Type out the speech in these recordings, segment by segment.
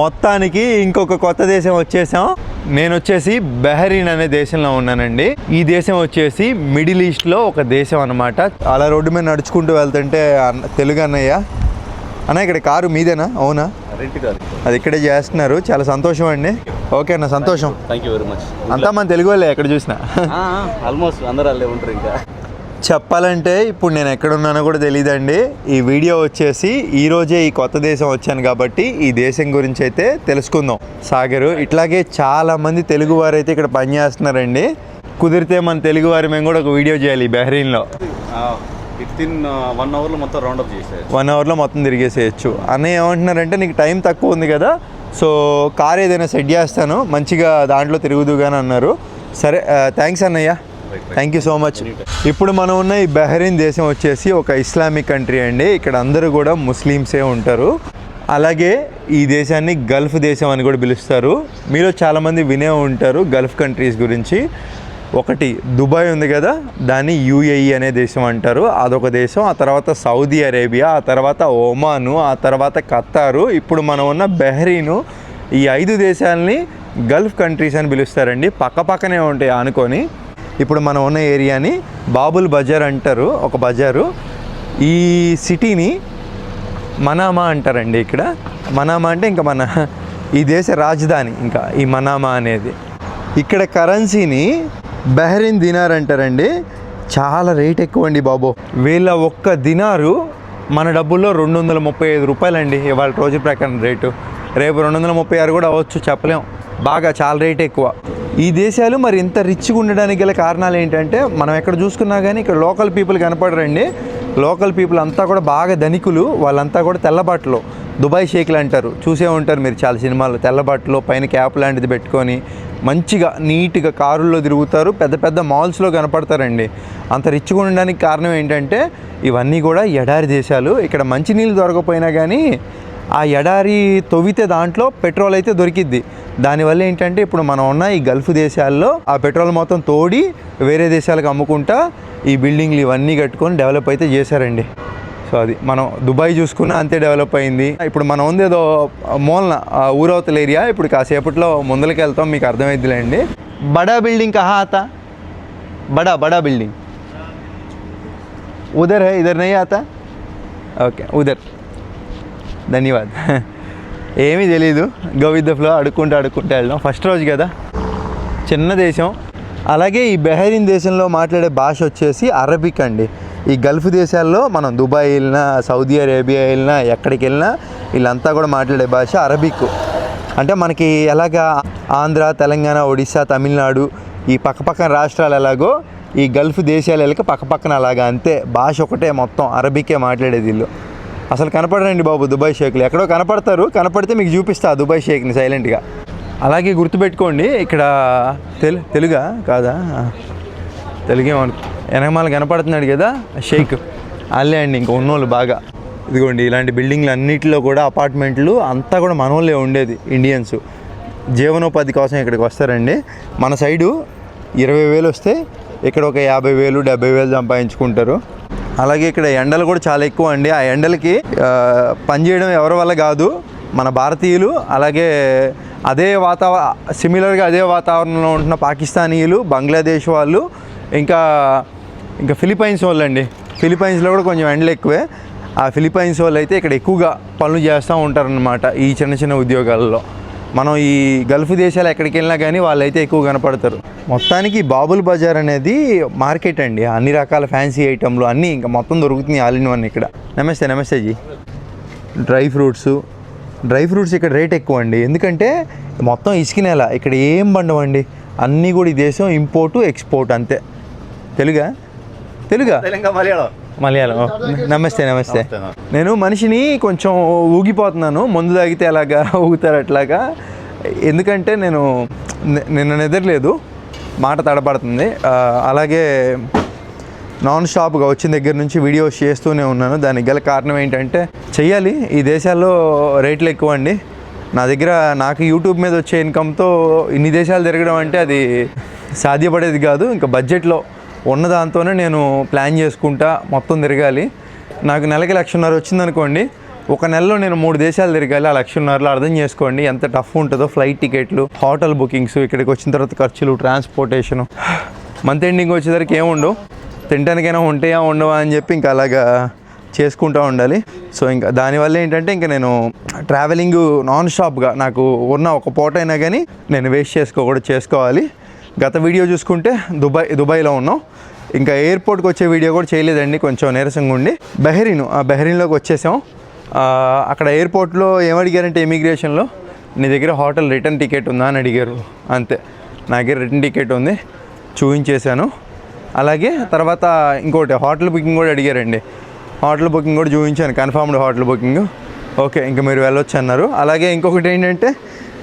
మొత్తానికి ఇంకొక కొత్త దేశం వచ్చేసాం. నేను వచ్చేసి బెహరీన్ అనే దేశంలో ఉన్నానండి. ఈ దేశం వచ్చేసి మిడిల్ ఈస్ట్లో ఒక దేశం అన్నమాట. అలా రోడ్డు మీద నడుచుకుంటూ వెళ్తుంటే తెలుగు అన్నయ్య. అన్న ఇక్కడ కారు మీదేనా? అవునా? అది ఇక్కడే చేస్తున్నారు. చాలా సంతోషం అండి. ఓకే అన్న సంతోషం. థ్యాంక్ యూ వెరీ మచ్ అంతా మన తెలుగు వాళ్ళే ఎక్కడ చూసినా. ఆల్మోస్ట్ అందరూ ఉంటారు ఇంకా. చెప్పాలంటే ఇప్పుడు నేను ఎక్కడున్నానో కూడా తెలియదండి ఈ వీడియో వచ్చేసి ఈ రోజే ఈ కొత్త దేశం వచ్చాను కాబట్టి ఈ దేశం గురించి అయితే తెలుసుకుందాం. సాగరు ఇట్లాగే చాలా మంది తెలుగు వారు అయితే ఇక్కడ పనిచేస్తున్నారండి కుదిరితే మన తెలుగు వారి మేము కూడా ఒక వీడియో చేయాలి బెహరీన్లో. విత్ ఇన్ వన్ అవర్లో మొత్తం రౌండ్ అప్ వన్ అవర్లో మొత్తం తిరిగేసేయచ్చు. అన్నయ్య ఏమంటున్నారంటే నీకు టైం తక్కువ ఉంది కదా సో కార్ ఏదైనా సెట్ చేస్తాను మంచిగా దాంట్లో తిరుగుదుగాని అన్నారు. సరే థ్యాంక్స్ అన్నయ్య. థ్యాంక్ యూ సో మచ్ ఇప్పుడు మనం ఉన్న ఈ బెహరీన్ దేశం వచ్చేసి ఒక ఇస్లామిక్ కంట్రీ అండి. ఇక్కడ అందరూ కూడా ముస్లిమ్సే ఉంటారు. అలాగే ఈ దేశాన్ని గల్ఫ్ దేశం అని కూడా పిలుస్తారు. మీరు చాలామంది వినే ఉంటారు గల్ఫ్ కంట్రీస్ గురించి. ఒకటి దుబాయ్ ఉంది కదా దాన్ని యూఏఈ అనే దేశం అంటారు. అదొక దేశం. ఆ తర్వాత సౌదీ అరేబియా ఆ తర్వాత ఒమాను ఆ తర్వాత ఖత్తారు ఇప్పుడు మనం ఉన్న బెహరీను ఈ ఐదు దేశాలని గల్ఫ్ కంట్రీస్ అని పిలుస్తారండి. పక్క పక్కనే ఉంటాయి అనుకొని. ఇప్పుడు మనం ఉన్న ఏరియాని బాబుల్ బజార్ అంటారు ఒక బజారు. ఈ సిటీని మనామా అంటారండి ఇక్కడ. మనామా అంటే ఇంకా మన ఈ దేశ రాజధాని ఇంకా ఈ మనామా అనేది. ఇక్కడ కరెన్సీని బెహరీన్ దినార్ అంటారండి. చాలా రేట్ ఎక్కువ అండి బాబు. వీళ్ళ ఒక్క దినారు మన డబ్బుల్లో రెండు వందల ముప్పై ఐదు రూపాయలండి ఇవాళ రోజు ప్రకారం రేటు. రేపు రెండు వందల ముప్పై ఆరు కూడా అవ్వచ్చు చెప్పలేం. బాగా చాలా రేట్ ఎక్కువ. ఈ దేశాలు మరి ఇంత రిచ్గా ఉండడానికి గల కారణాలు ఏంటంటే మనం ఎక్కడ చూసుకున్నా కానీ ఇక్కడ లోకల్ పీపుల్ కనపడరండి. లోకల్ పీపుల్ అంతా కూడా బాగా ధనికులు వాళ్ళంతా కూడా తెల్లబాట్లు దుబాయ్ షేక్లు అంటారు. చూసే ఉంటారు మీరు చాలా సినిమాలు. తెల్లబాట్లు పైన క్యాప్ లాంటిది పెట్టుకొని మంచిగా నీట్గా కారుల్లో తిరుగుతారు. పెద్ద పెద్ద మాల్స్లో కనపడతారండి. అంత రిచ్గా ఉండడానికి కారణం ఏంటంటే ఇవన్నీ కూడా ఎడారి దేశాలు. ఇక్కడ మంచినీళ్ళు దొరకపోయినా కానీ ఆ ఎడారి తవ్వితే దాంట్లో పెట్రోల్ అయితే దొరికిద్ది. దానివల్ల ఏంటంటే ఇప్పుడు మనం ఉన్న ఈ గల్ఫ్ దేశాల్లో ఆ పెట్రోల్ మొత్తం తోడి వేరే దేశాలకు అమ్ముకుంటా ఈ బిల్డింగ్లు ఇవన్నీ కట్టుకొని డెవలప్ అయితే చేశారండి. సో అది మనం దుబాయ్ చూసుకున్నా అంతే డెవలప్ అయింది. ఇప్పుడు మనం ఉంది ఏదో మూలన ఊరవతల ఏరియా. ఇప్పుడు కాసేపట్లో ముందరికి వెళ్తాం మీకు అర్థమైద్దిలేండి. బడా బిల్డింగ్ కహా ఆతా? బడా బడా బిల్డింగ్. ఉదర్ హై ఇదర్ నహీ ఆతా? ఓకే ఉదర్. ధన్యవాద్. ఏమీ తెలీదు. గవిద్దఫ్లో అడుక్కుంటూ అడుక్కుంటూ వెళ్ళడం ఫస్ట్ రోజు కదా? చిన్న దేశం. అలాగే ఈ బెహరీన్ దేశంలో మాట్లాడే భాష వచ్చేసి అరబిక్ అండి. ఈ గల్ఫ్ దేశాల్లో మనం దుబాయ్ వెళ్ళినా సౌదీ అరేబియా వెళ్ళినా ఎక్కడికి వెళ్ళినా వీళ్ళంతా కూడా మాట్లాడే భాష అరబిక్. అంటే మనకి ఎలాగా ఆంధ్ర తెలంగాణ ఒడిశా తమిళనాడు ఈ పక్కపక్కన రాష్ట్రాలు ఎలాగో ఈ గల్ఫ్ దేశాలు వెళ్ళక పక్కపక్కన అలాగా అంతే. భాష ఒకటే మొత్తం. అరబికే మాట్లాడేది వీళ్ళు. అసలు కనపడరండి బాబు దుబాయ్ షేక్లు. ఎక్కడో కనపడతారు కనపడితే మీకు చూపిస్తా దుబాయ్ షేక్ని సైలెంట్గా. అలాగే గుర్తుపెట్టుకోండి ఇక్కడ తెలు తెలుగా కాదా? తెలుగేమను వెనకమాల కనపడుతున్నాడు కదా షేక్. అల్లే అండి ఇంకా ఉన్నోళ్ళు బాగా. ఇదిగోండి ఇలాంటి బిల్డింగ్లు అన్నిటిలో కూడా అపార్ట్మెంట్లు అంతా కూడా మనోళ్ళే ఉండేది ఇండియన్స్. జీవనోపాధి కోసం ఇక్కడికి వస్తారండి. మన సైడు ఇరవై వేలు వస్తే ఇక్కడ ఒక యాభై వేలు డెబ్బై వేలు సంపాదించుకుంటారు. అలాగే ఇక్కడ ఎండలు కూడా చాలా ఎక్కువ అండి. ఆ ఎండలకి పనిచేయడం ఎవరి వల్ల కాదు. మన భారతీయులు అలాగే అదే వాతావరణ సిమిలర్గా అదే వాతావరణంలో ఉంటున్న పాకిస్తానీయులు బంగ్లాదేశ్ వాళ్ళు ఇంకా ఇంకా ఫిలిపైన్స్ వాళ్ళు అండి ఫిలిపైన్స్లో కూడా కొంచెం ఎండలు ఎక్కువే. ఆ ఫిలిపైన్స్ వాళ్ళు అయితే ఇక్కడ ఎక్కువగా పనులు చేస్తూ ఉంటారనమాట ఈ చిన్న చిన్న ఉద్యోగాలలో. మనం ఈ గల్ఫ్ దేశాలు ఎక్కడికి వెళ్ళినా కానీ వాళ్ళైతే ఎక్కువ కనపడతారు. మొత్తానికి బాబుల్ బజార్ అనేది మార్కెట్ అండి. అన్ని రకాల ఫ్యాన్సీ ఐటమ్లు అన్నీ ఇంకా మొత్తం దొరుకుతున్నాయి ఆల్ ఇన్ వన్ ఇక్కడ. నమస్తే నమస్తే G. Dry fruits dry fruits ఇక్కడ రేట్ ఎక్కువ అండి. ఎందుకంటే మొత్తం ఇసుక నేల ఇక్కడ ఏం పండవండి? అన్నీ కూడా ఈ దేశం ఇంపోర్టు ఎక్స్పోర్ట్ అంతే. తెలుగా? తెలుగా? తెలంగాణ మలయాళం. మలయాళం. నమస్తే నమస్తే. నేను మనిషిని కొంచెం ఊగిపోతున్నాను. మందు తాగితే ఎలాగా ఊగుతారు అట్లాగా. ఎందుకంటే నేను నిన్న నిద్రలేదు. మాట తడబడుతుంది. అలాగే నాన్ స్టాప్గా వచ్చిన దగ్గర నుంచి వీడియోస్ చేస్తూనే ఉన్నాను. దానికి గల కారణం ఏంటంటే చెయ్యాలి. ఈ దేశాల్లో రేట్లు ఎక్కువ అండి. నా దగ్గర నాకు యూట్యూబ్ మీద వచ్చే ఇన్కమ్తో ఇన్ని దేశాలు తిరగడం అంటే అది సాధ్యపడేది కాదు. ఇంకా బడ్జెట్లో ఉన్న దాంతోనే నేను ప్లాన్ చేసుకుంటా మొత్తం తిరగాలి. నాకు నెలకి లక్షన్నర వచ్చిందనుకోండి ఒక నెలలో నేను మూడు దేశాలు తిరగాలి ఆ లక్షన్నరలో అర్థం చేసుకోండి. ఎంత టఫ్ ఉంటుందో ఫ్లైట్ టికెట్లు హోటల్ బుకింగ్స్ ఇక్కడికి వచ్చిన తర్వాత ఖర్చులు ట్రాన్స్పోర్టేషను. మంత్ ఎండింగ్ వచ్చేసరికి ఏముండవు తినడానికైనా ఉంటాయా ఉండవా అని చెప్పి ఇంకా అలాగా చేసుకుంటూ ఉండాలి. సో ఇంకా దానివల్ల ఏంటంటే ఇంకా నేను ట్రావెలింగ్ నాన్ స్టాప్గా నాకు ఉన్న ఒక పూట అయినా కానీ నేను వేస్ట్ చేసుకోకూడదు చేసుకోవాలి. గత వీడియో చూసుకుంటే దుబాయ్ దుబాయ్లో ఉన్నాం. ఇంకా ఎయిర్పోర్ట్కి వచ్చే వీడియో కూడా చేయలేదండి కొంచెం నీరసంగా ఉండి. బెహరీన్ ఆ బెహరీన్లోకి వచ్చేసాం. అక్కడ ఎయిర్పోర్ట్లో ఏమడిగారంటే ఇమిగ్రేషన్లో? నీ దగ్గర హోటల్ రిటర్న్ టికెట్ ఉందా? అని అడిగారు. అంతే నా దగ్గర రిటర్న్ టికెట్ ఉంది చూపించేశాను అలాగే తర్వాత ఇంకోటి హోటల్ బుకింగ్ కూడా అడిగారండి. హోటల్ బుకింగ్ కూడా చూపించాను కన్ఫర్మ్డ్ హోటల్ బుకింగ్. ఓకే ఇంకా మీరు వెళ్ళొచ్చు అన్నారు. అలాగే ఇంకొకటి ఏంటంటే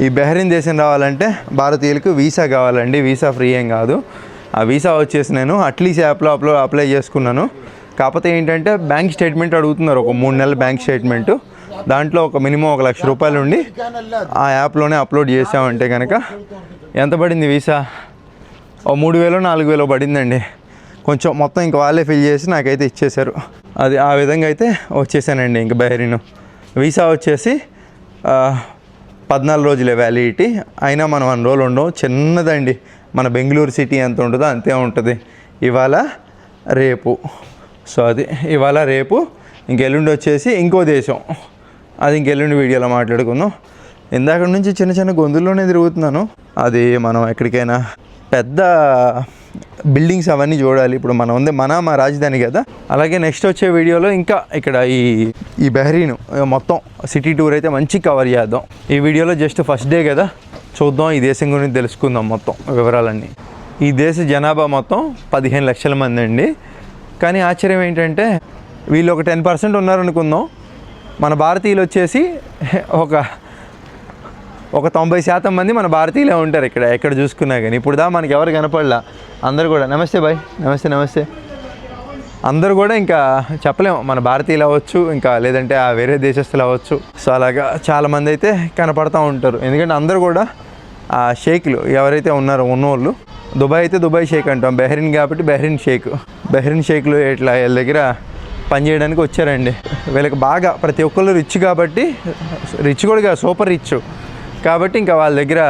ఈ బెహ్రీన్ దేశం రావాలంటే భారతీయులకు వీసా కావాలండి. వీసా ఫ్రీ ఏం కాదు. ఆ వీసా వచ్చేసి నేను అట్లీస్ట్ యాప్లో అప్లో అప్లై చేసుకున్నాను. కాకపోతే ఏంటంటే బ్యాంక్ స్టేట్మెంట్ అడుగుతున్నారు. ఒక మూడు నెలల బ్యాంక్ స్టేట్మెంట్. దాంట్లో ఒక మినిమం ఒక లక్ష రూపాయలు ఉండి ఆ యాప్లోనే అప్లోడ్ చేసామంటే కనుక ఎంత పడింది వీసా? ఓ మూడు వేలో నాలుగు వేలో పడిందండి. కొంచెం మొత్తం ఇంక వాళ్ళే ఫిల్ చేసి నాకైతే ఇచ్చేశారు. అది ఆ విధంగా అయితే వచ్చేసానండి ఇంక బహరీన్. వీసా వచ్చేసి పద్నాలుగు రోజుల వ్యాలిడిటీ అయినా మనం వన్ రోజులు ఉండవు. చిన్నదండి. మన బెంగళూరు సిటీ ఎంత ఉంటుందో అంతే ఉంటుంది. ఇవాళ రేపు. సో అది ఇవాళ రేపు. ఇంకెల్లుండి వచ్చేసి ఇంకో దేశం. అది ఇంకెల్లుండి వీడియోలో మాట్లాడుకుందాం. ఇందాక నుంచి చిన్న చిన్న గొంతుల్లోనే తిరుగుతున్నాను. అది మనం ఎక్కడికైనా పెద్ద బిల్డింగ్స్ అవన్నీ చూడాలి. ఇప్పుడు మనం ఉంది మన మా రాజధాని కదా. అలాగే నెక్స్ట్ వచ్చే వీడియోలో ఇంకా ఇక్కడ ఈ ఈ బెహరీన్ మొత్తం సిటీ టూర్ అయితే మంచి కవర్ చేద్దాం. ఈ వీడియోలో జస్ట్ ఫస్ట్ డే కదా. చూద్దాం ఈ దేశం గురించి తెలుసుకుందాం మొత్తం వివరాలన్నీ. ఈ దేశ జనాభా మొత్తం పదిహేను లక్షల మంది అండి. కానీ ఆశ్చర్యం ఏంటంటే వీళ్ళు ఒక టెన్ పర్సెంట్ ఉన్నారనుకుందాం. మన భారతీయులు వచ్చేసి ఒక ఒక తొంభై శాతం మంది మన భారతీయులే ఉంటారు ఇక్కడ ఎక్కడ చూసుకున్నా కానీ. ఇప్పుడు దా మనకి ఎవరు కనపడలా? అందరు కూడా. నమస్తే బాయ్. నమస్తే నమస్తే. అందరూ కూడా ఇంకా చెప్పలేము. మన భారతీయులు అవ్వచ్చు ఇంకా లేదంటే ఆ వేరే దేశస్తులు అవ్వచ్చు. సో అలాగా చాలామంది అయితే కనపడుతూ ఉంటారు. ఎందుకంటే అందరూ కూడా ఆ షేక్లు. ఎవరైతే ఉన్నారో ఉన్నోళ్ళు. దుబాయ్ అయితే దుబాయ్ షేక్ అంటాం. బెహ్రీన్ కాబట్టి బెహ్రీన్ షేక్. బెహ్రీన్ షేక్లు ఇట్లా వీళ్ళ దగ్గర పనిచేయడానికి వచ్చారండి. వీళ్ళకి బాగా ప్రతి ఒక్కళ్ళు రిచ్ కాబట్టి రిచ్ కూడా కాదు, సూపర్ రిచ్ కాబట్టి ఇంకా వాళ్ళ దగ్గర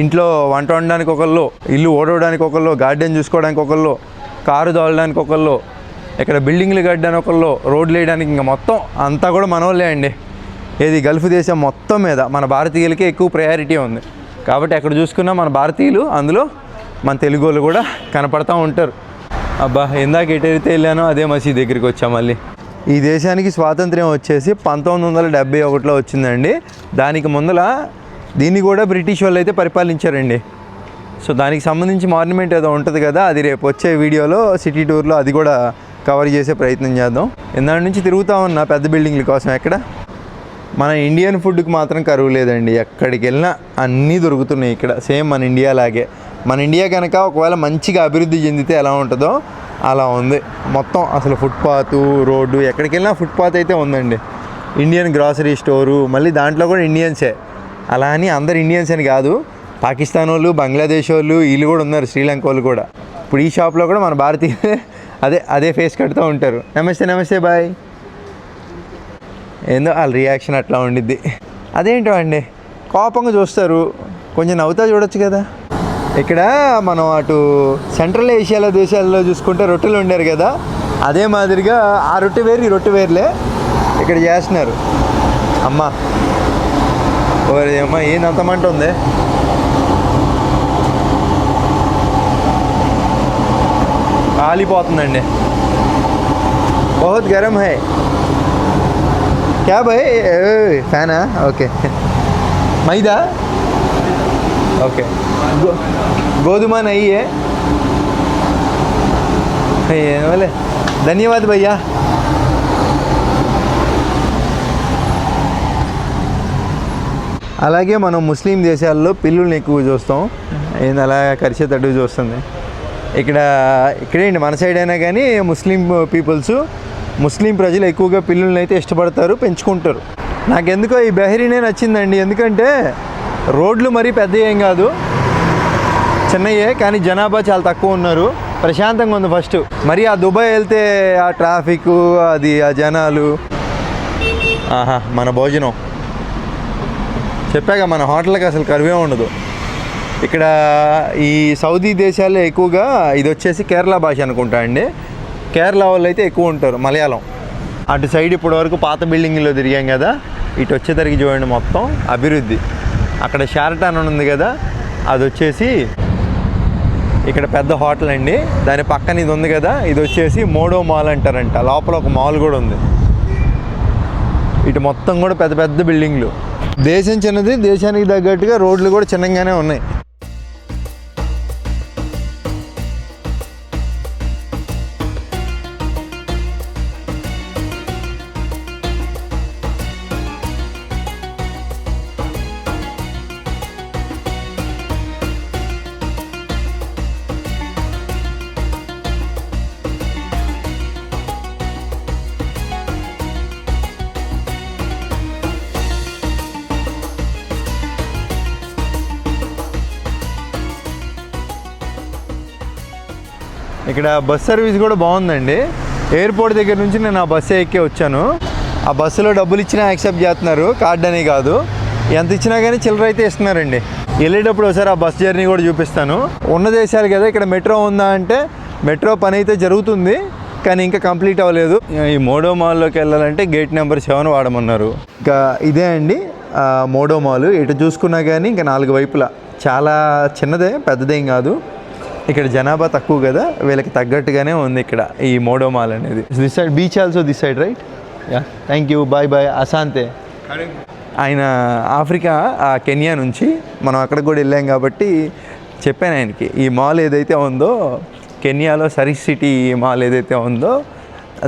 ఇంట్లో వంట వండడానికి ఒకళ్ళు ఇల్లు ఓడవడానికి ఒకళ్ళు గార్డెన్ చూసుకోవడానికి ఒకళ్ళు కారు తోలడానికి ఒకళ్ళు ఇక్కడ బిల్డింగ్లు కట్టడానికి ఒకళ్ళు రోడ్లు వేయడానికి ఇంకా మొత్తం అంతా కూడా మనోళ్ళే అండి. ఏది గల్ఫ్ దేశం మొత్తం మీద మన భారతీయులకే ఎక్కువ ప్రయారిటీ ఉంది. కాబట్టి ఎక్కడ చూసుకున్నా మన భారతీయులు అందులో మన తెలుగు వాళ్ళు కూడా కనపడతా ఉంటారు. అబ్బా ఇందాక ఎటైతే వెళ్ళానో అదే మసీద్ దగ్గరికి వచ్చా మళ్ళీ. ఈ దేశానికి స్వాతంత్ర్యం వచ్చేసి పంతొమ్మిది వందల డెబ్బై ఒకటిలో వచ్చిందండి. దానికి ముందల దీన్ని కూడా బ్రిటిష్ వాళ్ళు అయితే పరిపాలించారండి. సో దానికి సంబంధించి మార్నిమెంట్ ఏదో ఉంటుంది కదా అది రేపు వచ్చే వీడియోలో సిటీ టూర్లో అది కూడా కవర్ చేసే ప్రయత్నం చేద్దాం. ఇందాక నుంచి తిరుగుతా ఉన్నా పెద్ద బిల్డింగ్ల కోసం ఎక్కడ? మన ఇండియన్ ఫుడ్కి మాత్రం కరువు లేదండి. ఎక్కడికి వెళ్ళినా అన్నీ దొరుకుతున్నాయి ఇక్కడ. సేమ్ మన ఇండియా లాగే. మన ఇండియా కనుక ఒకవేళ మంచిగా అభివృద్ధి చెందితే ఎలా ఉంటుందో అలా ఉంది. మొత్తం అసలు ఫుట్పాత్ రోడ్డు ఎక్కడికి వెళ్ళినా ఫుట్పాత్ అయితే ఉందండి. ఇండియన్ గ్రాసరీ స్టోరు మళ్ళీ దాంట్లో కూడా ఇండియన్సే అలా అని అందరు ఇండియన్స్ అని కాదు పాకిస్తాన్ వాళ్ళు బంగ్లాదేశ్ వాళ్ళు వీళ్ళు కూడా ఉన్నారు శ్రీలంక వాళ్ళు కూడా. ఇప్పుడు ఈ షాప్లో కూడా మన భారతీయులే అదే అదే ఫేస్ కడుతూ ఉంటారు. నమస్తే నమస్తే బాయ్ ఏందో వాళ్ళ రియాక్షన్ అట్లా ఉండిద్ది. అదేంటో అండి కోపంగా చూస్తారు. కొంచెం నవ్వుతా చూడొచ్చు కదా. ఇక్కడ మనం అటు సెంట్రల్ ఏషియాలో దేశాల్లో చూసుకుంటే రొట్టెలు ఉండారు కదా. అదే మాదిరిగా ఆ రొట్టె వేరు ఈ రొట్టె వేరులే. ఇక్కడ చేస్తున్నారు. అమ్మా. ఓరే అమ్మ ఏందంతమంట ఉంది? కాలిపోతుందండి. బహుత్ గరం హై. క్యాబ్ భాయ్ ఫ్యానా? ఓకే. మైదా? ఓకే. గో- గోధుమ నెయ్యి. ఏమలే ధన్యవాదం భయ్యా. అలాగే మనం ముస్లిం దేశాల్లో పిల్లుల్ని ఎక్కువ చూస్తాం. ఏంది అలా కరిచేటట్టు చూస్తుంది. ఇక్కడ ఇక్కడేంటి మన సైడ్ అయినా కానీ ముస్లిం పీపుల్స్ ముస్లిం ప్రజలు ఎక్కువగా పిల్లుల్ని అయితే ఇష్టపడతారు పెంచుకుంటారు. నాకెందుకో ఈ బెహరీనే నచ్చిందండి. ఎందుకంటే రోడ్లు మరీ పెద్ద ఏం కాదు. చెన్నయ్యే కానీ జనాభా చాలా తక్కువ ఉన్నారు. ప్రశాంతంగా ఉంది ఫస్ట్. మరి ఆ దుబాయ్ వెళ్తే ఆ ట్రాఫిక్ అది ఆ జనాలు. ఆహా మన భోజనం. చెప్పాక మన హోటల్కి అసలు కరువే ఉండదు. ఇక్కడ ఈ సౌదీ దేశాల్లో ఎక్కువగా ఇది వచ్చేసి కేరళ భాష అనుకుంటా అండి. కేరళ వాళ్ళు అయితే ఎక్కువ ఉంటారు మలయాళం. అటు సైడ్ ఇప్పటివరకు పాత బిల్డింగ్లో తిరిగాం కదా. ఇటు వచ్చేసరికి చూడండి మొత్తం అభివృద్ధి. అక్కడ షారటాన్ అని ఉంది కదా అది వచ్చేసి ఇక్కడ పెద్ద హోటల్ అండి. దాని పక్కన ఇది ఉంది కదా ఇది వచ్చేసి మోడో మాల్ అంటారంట. లోపల ఒక మాల్ కూడా ఉంది. ఇటు మొత్తం కూడా పెద్ద పెద్ద బిల్డింగ్లు. దేశం చిన్నది దేశానికి తగ్గట్టుగా రోడ్లు కూడా చిన్నగానే ఉన్నాయి. ఇక్కడ బస్ సర్వీస్ కూడా బాగుందండి. ఎయిర్పోర్ట్ దగ్గర నుంచి నేను ఆ బస్సు ఎక్కి వచ్చాను. ఆ బస్సులో డబ్బులు ఇచ్చినా యాక్సెప్ట్ చేస్తున్నారు. కార్డ్ అని కాదు. ఎంత ఇచ్చినా కానీ చిల్లర అయితే ఇస్తున్నారండి. వెళ్ళేటప్పుడు ఒకసారి ఆ బస్ జర్నీ కూడా చూపిస్తాను. ఉన్న దేశాలు కదా ఇక్కడ మెట్రో ఉందా అంటే మెట్రో పని అయితే జరుగుతుంది. కానీ ఇంకా కంప్లీట్ అవ్వలేదు. ఈ మోడో మాల్లోకి వెళ్ళాలంటే గేట్ నెంబర్ సెవెన్ వాడమన్నారు. ఇంకా ఇదే అండి. Modo mall. ఇటు చూసుకున్నా కానీ ఇంకా నాలుగు వైపులా. చాలా చిన్నదే పెద్దదేం కాదు. ఇక్కడ జనాభా తక్కువ కదా వీళ్ళకి తగ్గట్టుగానే ఉంది ఇక్కడ ఈ మోడో మాల్ అనేది. This side beach also this side right yeah thank you bye bye Ashanti ఆయన ఆఫ్రికా ఆ కెన్యా నుంచి మనం అక్కడికి కూడా వెళ్ళాం కాబట్టి చెప్పాను ఆయనకి. ఈ మాల్ ఏదైతే ఉందో కెన్యాలో సరిస్ సిటీ మాల్ ఏదైతే ఉందో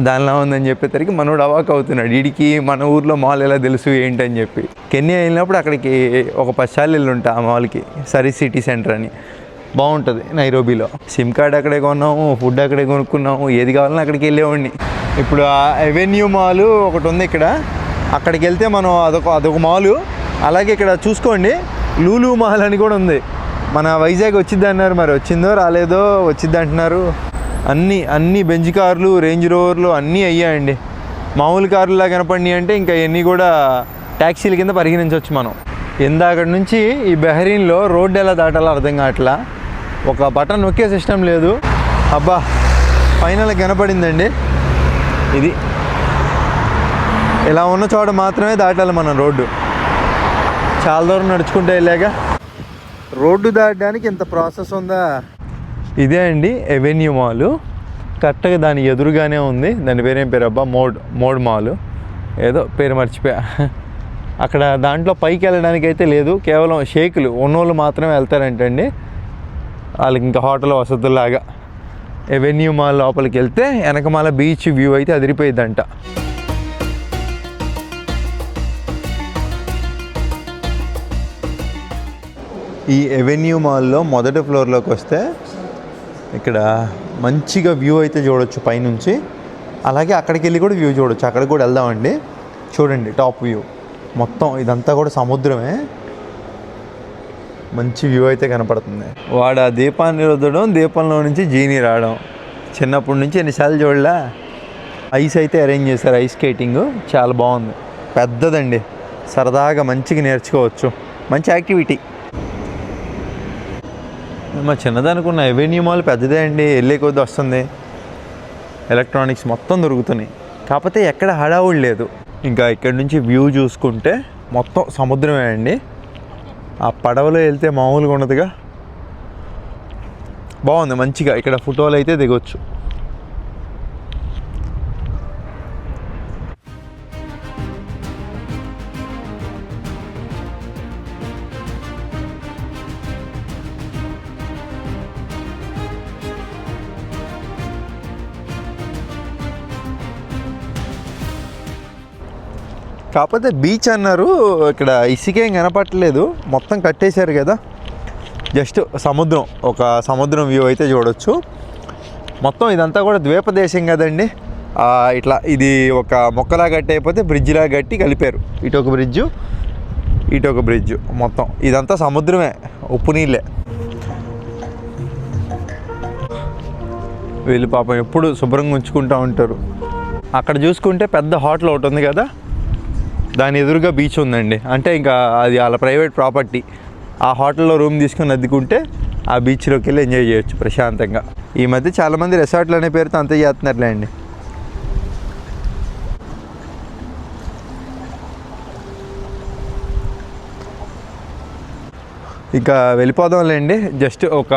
దానిలో ఉందని చెప్పేసరికి మనోడు అవాక్ అవుతున్నాడు. వీడికి మన ఊర్లో మాల్ ఎలా తెలుసు ఏంటని చెప్పి. కెన్యా వెళ్ళినప్పుడు అక్కడికి ఒక పది సార్లు వెళ్ళి ఉంటా ఆ మాల్కి సరిస్ సిటీ సెంటర్ అని. బాగుంటుంది నైరోబీలో. సిమ్ కార్డ్ అక్కడే కొన్నాము ఫుడ్ అక్కడే కొనుక్కున్నాము ఏది కావాలన్నా అక్కడికి వెళ్ళేవాడిని. ఇప్పుడు ఆ అవెన్యూ మాల్ ఒకటి ఉంది ఇక్కడ. అక్కడికి వెళ్తే మనం అదొక అదొక మాలు. అలాగే ఇక్కడ చూసుకోండి లూలు మాల్ అని కూడా ఉంది. మన వైజాగ్ వచ్చింది అన్నారు మరి వచ్చిందో రాలేదో వచ్చింది అంటున్నారు. అన్నీ అన్ని బెంజ్ కార్లు రేంజ్ రోవర్లు అన్నీ అయ్యాయండి. మామూలు కార్లులా కనపడి అంటే ఇంకా ఇవన్నీ కూడా ట్యాక్సీల కింద పరిగణించవచ్చు మనం. ఇందాకటి నుంచి ఈ బెహరీన్లో రోడ్డు ఎలా దాటాలో అర్థం కావట్లా. ఒక బటన్ నొక్కే సిస్టమ్ లేదు. అబ్బా ఫైనల్ కనపడిందండి. ఇది. ఇలా ఉన్న చోట మాత్రమే దాటాలి మనం రోడ్డు. చాలా దూరం నడుచుకుంటే వెళ్ళాక. రోడ్డు దాటడానికి ఇంత ప్రాసెస్ ఉందా? ఇదే అండి ఎవెన్యూ మాల్ కరెక్ట్గా దాని ఎదురుగానే ఉంది. దాని పేరేం పేరు? అబ్బా మోడ్ మోడ్ మాల్. ఏదో పేరు మర్చిపోయా. అక్కడ దాంట్లో పైకి వెళ్ళడానికి అయితే లేదు. కేవలం షేకులు. ఉన్నోళ్ళు మాత్రమే వెళ్తారంటండి. వాళ్ళకి ఇంకా హోటల్ వసతులాగా ఎవెన్యూ మాల్ లోపలికి వెళ్తే వెనకమాల బీచ్ వ్యూ అయితే అదిరిపోయిందంట ఈ ఎవెన్యూ మాల్లో మొదటి ఫ్లోర్లోకి వస్తే ఇక్కడ మంచిగా వ్యూ అయితే చూడొచ్చు పైనుంచి. అలాగే అక్కడికి వెళ్ళి కూడా వ్యూ చూడొచ్చు. అక్కడికి కూడా వెళ్దామండి. చూడండి టాప్ వ్యూ. మొత్తం ఇదంతా కూడా సముద్రమే. మంచి వ్యూ అయితే కనపడుతుంది. వాడు ఆ దీపాన్ని రుద్దడం దీపంలో నుంచి జీని రావడం. చిన్నప్పటి నుంచి ఎన్నిసార్లు చూడలా? ఐస్ అయితే అరేంజ్ చేశారు ఐస్ స్కేటింగ్. చాలా బాగుంది. పెద్దదండి. సరదాగా మంచిగా నేర్చుకోవచ్చు. మంచి యాక్టివిటీ. మా చిన్నదనుకున్న ఎవెన్యూ మాల్ పెద్దదే అండి. వెళ్ళే కొద్ది వస్తుంది. ఎలక్ట్రానిక్స్ మొత్తం దొరుకుతున్నాయి. కాకపోతే ఎక్కడ హడావుడు లేదు. ఇంకా ఇక్కడ నుంచి వ్యూ చూసుకుంటే మొత్తం సముద్రమే అండి. ఆ పడవలో వెళ్తే మామూలుగా ఉండదుగా? బాగుంది మంచిగా. ఇక్కడ ఫోటోలు అయితే దిగొచ్చు. కాకపోతే బీచ్ అన్నారు ఇక్కడ ఇసుకేం కనపట్టలేదు మొత్తం కట్టేశారు కదా. జస్ట్ సముద్రం ఒక సముద్రం వ్యూ అయితే చూడొచ్చు. మొత్తం ఇదంతా కూడా ద్వీపదేశం కదండి. ఇట్లా ఇది ఒక మొక్కలా కట్టి అయిపోతే బ్రిడ్జ్లా కట్టి కలిపారు. ఇటు ఒక బ్రిడ్జు ఇటు ఒక బ్రిడ్జ్ మొత్తం. ఇదంతా సముద్రమే ఉప్పు నీళ్ళే. వీళ్ళు పాపం ఎప్పుడు శుభ్రంగా ఉంచుకుంటూ ఉంటారు. అక్కడ చూసుకుంటే పెద్ద హోటల్ ఒకటి ఉంది కదా. దాని ఎదురుగా బీచ్ ఉందండి. అంటే ఇంకా అది వాళ్ళ ప్రైవేట్ ప్రాపర్టీ ఆ హోటల్లో రూమ్ తీసుకుని అద్దుకుంటే ఆ బీచ్లోకి వెళ్ళి ఎంజాయ్ చేయొచ్చు ప్రశాంతంగా. ఈ మధ్య చాలామంది రిసార్ట్లు అనే పేరుతో అంతే చేస్తున్నారులే అండి. ఇక వెళ్ళిపోదాంలేండి జస్ట్ ఒక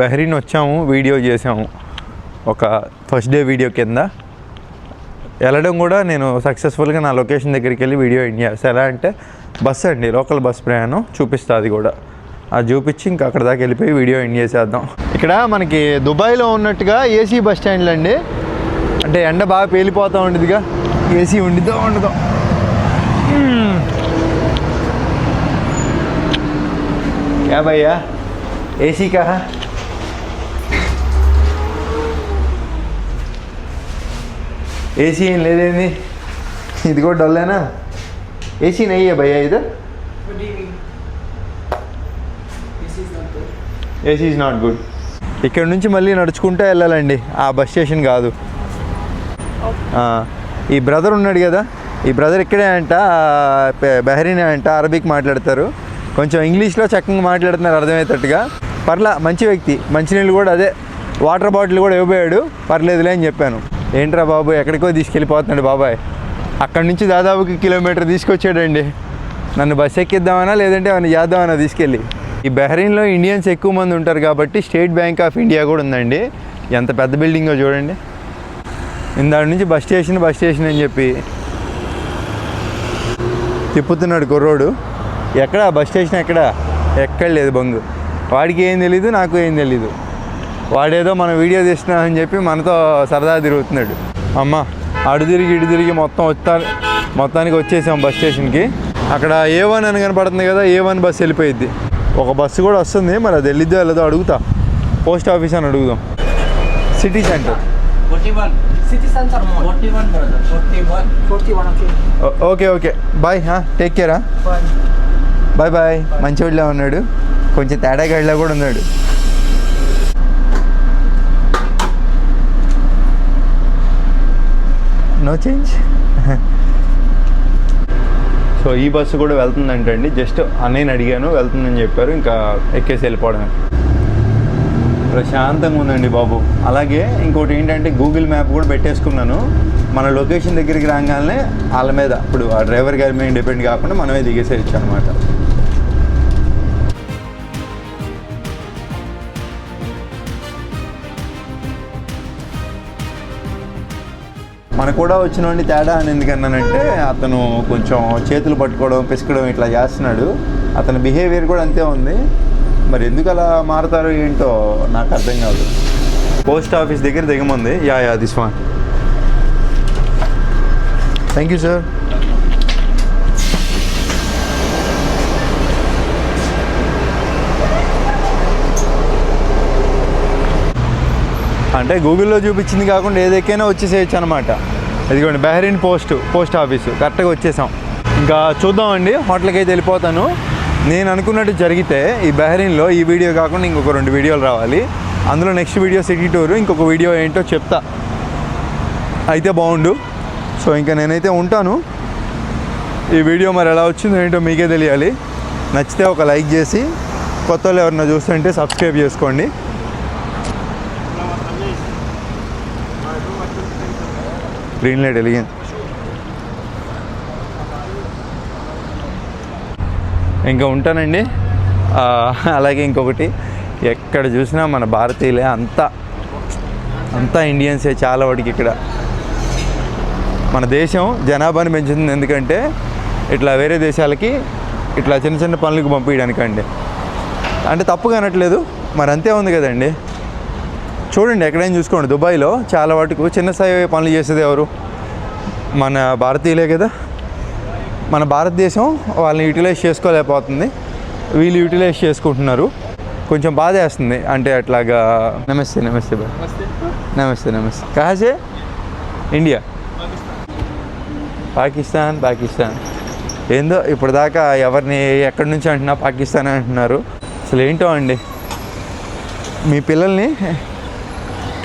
బెహరీన్ వచ్చాము వీడియో చేసాము. ఒక ఫస్ట్ డే వీడియో కింద. వెళ్ళడం కూడా నేను సక్సెస్ఫుల్గా నా లొకేషన్ దగ్గరికి వెళ్ళి వీడియో ఎండ్ చేస్తాను ఎలా అంటే బస్ అండి లోకల్ బస్ ప్రయాణం చూపిస్తా అది కూడా. అది చూపించి ఇంకా అక్కడ దాకా వెళ్ళిపోయి వీడియో ఎండ్ చేసేద్దాం. ఇక్కడ మనకి దుబాయ్లో ఉన్నట్టుగా ఏసీ బస్ స్టాండ్లు అండి. అంటే ఎండ బాగా పేలిపోతూ ఉండదుగా. ఏసీ ఉండిద్దో ఉండదు. యాభయ్యా ఏసీకా ఏసీ ఏసీ ఏం లేదేంది? ఇది కూడా డల్లేనా ఏసీ నయ్యే భయ్యా ఇది? AC is not good. ఇక్కడ నుంచి మళ్ళీ నడుచుకుంటూ వెళ్ళాలండి. ఆ బస్ స్టేషన్ కాదు. ఈ బ్రదర్ ఉన్నాడు కదా? ఈ బ్రదర్ ఇక్కడే అంట బె- బెహరీనే అంట అరబిక్ మాట్లాడతారు. కొంచెం ఇంగ్లీష్లో చక్కగా మాట్లాడుతున్నారు అర్థమయ్యేటట్టుగా. పర్లా మంచి వ్యక్తి. మంచినీళ్ళు కూడా అదే. వాటర్ బాటిల్ కూడా ఇవ్వబోయాడు. పర్లేదులే అని చెప్పాను. ఏంట్రా బాబు ఎక్కడికో తీసుకెళ్ళిపోతున్నాడు బాబాయ్. అక్కడి నుంచి దాదాపుకి కిలోమీటర్ తీసుకొచ్చాడండి. నన్ను బస్ ఎక్కిద్దామనా లేదంటే ఏమైనా చేద్దామనా తీసుకెళ్ళి. ఈ బెహ్రీన్లో ఇండియన్స్ ఎక్కువ మంది ఉంటారు కాబట్టి స్టేట్ బ్యాంక్ ఆఫ్ ఇండియా కూడా ఉందండి. ఎంత పెద్ద బిల్డింగో చూడండి. ఇందాడి నుంచి బస్ స్టేషన్ బస్ స్టేషన్ అని చెప్పి తిప్పుతున్నాడు కుర్రోడు. ఎక్కడ? బస్ స్టేషన్ ఎక్కడ? ఎక్కడ లేదు బంగు. వాడికి ఏం తెలీదు నాకు ఏం తెలీదు. వాడేదో మన వీడియో తీస్తున్నామని చెప్పి మనతో సరదా తిరుగుతున్నాడు అమ్మ అడు తిరిగి ఇటు తిరిగి మొత్తం వస్తా మొత్తానికి వచ్చేసాం బస్ స్టేషన్కి అక్కడ ఏ వన్ అని కనపడుతుంది కదా ఏ వన్ బస్ వెళ్ళిపోయిద్ది ఒక బస్సు కూడా వస్తుంది మరి అది వెళ్ళిద్దో వెళ్ళదో అడుగుతా పోస్ట్ ఆఫీస్ అని అడుగుదాం city center 41. City Center Mall. 41, brother. 41. 41, okay. Okay okay bye take care. Bye bye మంచివాడిలా ఉన్నాడు కొంచెం తేడా గడిలా కూడా ఉన్నాడు నో చేంజ్ సో ఈ బస్సు కూడా వెళ్తుందంటండి. జస్ట్ అన్నయ్యని అడిగాను. వెళ్తుందని చెప్పారు. ఇంకా ఎక్కేసి వెళ్ళిపోవడమే. ప్రశాంతంగా ఉందండి బాబు. అలాగే ఇంకోటి ఏంటంటే గూగుల్ మ్యాప్ కూడా పెట్టేసుకున్నాను. మన లొకేషన్ దగ్గరికి రాగానే వాళ్ళ మీద ఇప్పుడు ఆ డ్రైవర్ గారి మీద డిపెండ్ కాకుండా మనమే దిగేసేయచ్చు అనమాట మన కూడా వచ్చిన తేడా అని ఎందుకన్నానంటే అతను కొంచెం చేతులు పట్టుకోవడం పిసకడం ఇట్లా చేస్తున్నాడు. అతని బిహేవియర్ కూడా అంతే ఉంది. మరి ఎందుకు అలా మారతారు ఏంటో నాకు అర్థం కాదు. పోస్ట్ ఆఫీస్ దగ్గర దిగమంది. Yeah yeah this one thank you sir అంటే గూగుల్లో చూపించింది కాకుండా ఏదైనా వచ్చేసేయచ్చు అనమాట ఇదిగోండి బెహరీన్ పోస్ట్ పోస్ట్ ఆఫీసు. కరెక్ట్గా వచ్చేసాం. ఇంకా చూద్దామండి హోటల్కి అయితే వెళ్ళిపోతాను. నేను అనుకున్నట్టు జరిగితే ఈ బెహరీన్లో ఈ వీడియో కాకుండా ఇంకొక రెండు వీడియోలు రావాలి. అందులో నెక్స్ట్ వీడియో సిటీ టూర్ ఇంకొక వీడియో ఏంటో చెప్తా. అయితే బాగుండు. సో ఇంకా నేనైతే ఉంటాను. ఈ వీడియో మరి ఎలా వచ్చిందో ఏంటో మీకే తెలియాలి. నచ్చితే ఒక లైక్ చేసి కొత్త వాళ్ళు ఎవరైనా చూస్తుంటే సబ్స్క్రైబ్ చేసుకోండి. గ్రీన్ లైట్ వెలిగింది ఇంకా ఉంటానండి. అలాగే ఇంకొకటి ఎక్కడ చూసినా మన భారతీయులే అంతా అంతా ఇండియన్సే చాలా వాడికి ఇక్కడ. మన దేశం జనాభాని పెంచుతుంది ఎందుకంటే ఇట్లా వేరే దేశాలకి ఇట్లా చిన్న చిన్న పనులకు పంపించడానికండి. అంటే తప్పుగా అనట్లేదు మరి అంతే ఉంది కదండి. చూడండి ఎక్కడైనా చూసుకోండి. దుబాయ్లో చాలా వాటికి చిన్న స్థాయి పనులు చేసేది ఎవరు? మన భారతీయులే కదా? మన భారతదేశం వాళ్ళని యూటిలైజ్ చేసుకోలేకపోతుంది. వీళ్ళు యూటిలైజ్ చేసుకుంటున్నారు. కొంచెం బాధ వేస్తుంది. అంటే అట్లాగా నమస్తే నమస్తే బాయ్ నమస్తే నమస్తే. కహాసే ఇండియా. పాకిస్తాన్ పాకిస్తాన్. ఏందో ఇప్పుడు దాకా ఎవరిని ఎక్కడి నుంచి అంటున్నా పాకిస్తాన్ అంటున్నారు. అసలు ఏంటో అండి? మీ పిల్లల్ని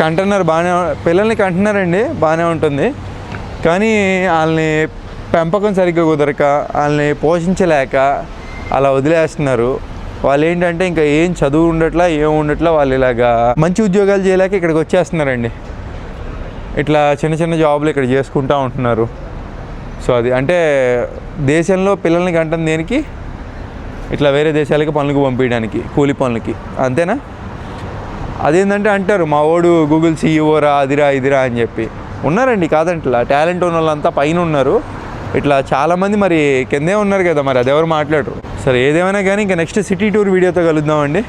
కంటున్నారు బాగానే పిల్లల్ని కంటున్నారండి బాగానే ఉంటుంది. కానీ వాళ్ళని పెంపకం సరిగ్గా కుదరక వాళ్ళని పోషించలేక అలా వదిలేస్తున్నారు. వాళ్ళు ఏంటంటే ఇంకా ఏం చదువు ఉండట్లా ఏం ఉండట్లా వాళ్ళు ఇలాగా మంచి ఉద్యోగాలు చేయలేక ఇక్కడికి వచ్చేస్తున్నారండి. ఇట్లా చిన్న చిన్న జాబులు ఇక్కడ చేసుకుంటూ ఉంటున్నారు. సో అది అంటే దేశంలో పిల్లల్ని గంటం దేనికి? ఇట్లా వేరే దేశాలకి పనులకు పంపించడానికి కూలి పనులకి. అంతేనా? అదేంటంటే అంటారు మా వాడు గూగుల్ సీఈఓరా అదిరా ఇదిరా అని చెప్పి. ఉన్నారండి కాదంట్లా టాలెంట్ ఉన్న వాళ్ళంతా పైన ఉన్నారు. ఇట్లా చాలామంది మరి కిందే ఉన్నారు కదా మరి అదెవరు మాట్లాడరు. సరే ఏదేమైనా కానీ ఇంకా నెక్స్ట్ సిటీ టూర్ వీడియోతో కలుద్దామండి.